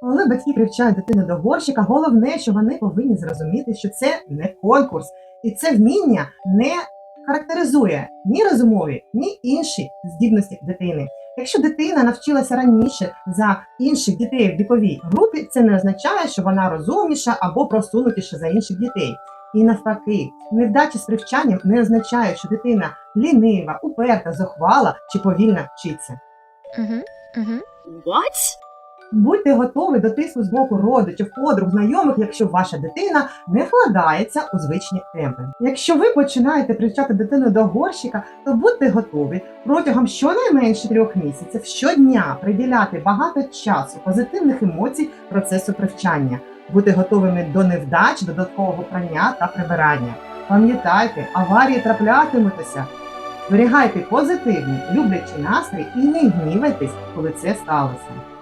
Коли батьки привчають дитину до горщика, головне, що вони повинні зрозуміти, що це не конкурс, і це вміння не характеризує ні розумові, ні інші здібності дитини. Якщо дитина навчилася раніше за інших дітей в віковій групі, це не означає, що вона розумніша або просунутіша за інших дітей. І навпаки, невдача з привчанням не означає, що дитина лінива, уперта, зухвала чи повільно вчиться. Угу. Угу. What? Будьте готові до тиску з боку родичів, подруг, знайомих, якщо ваша дитина не вкладається у звичні темпи. Якщо ви починаєте привчати дитину до горщика, то будьте готові протягом щонайменше трьох місяців щодня приділяти багато часу, позитивних емоцій процесу привчання, бути готовими до невдач, додаткового прання та прибирання. Пам'ятайте, аварії траплятимуться. Зберігайте позитивний, люблячий настрій і не гнівайтесь, коли це сталося.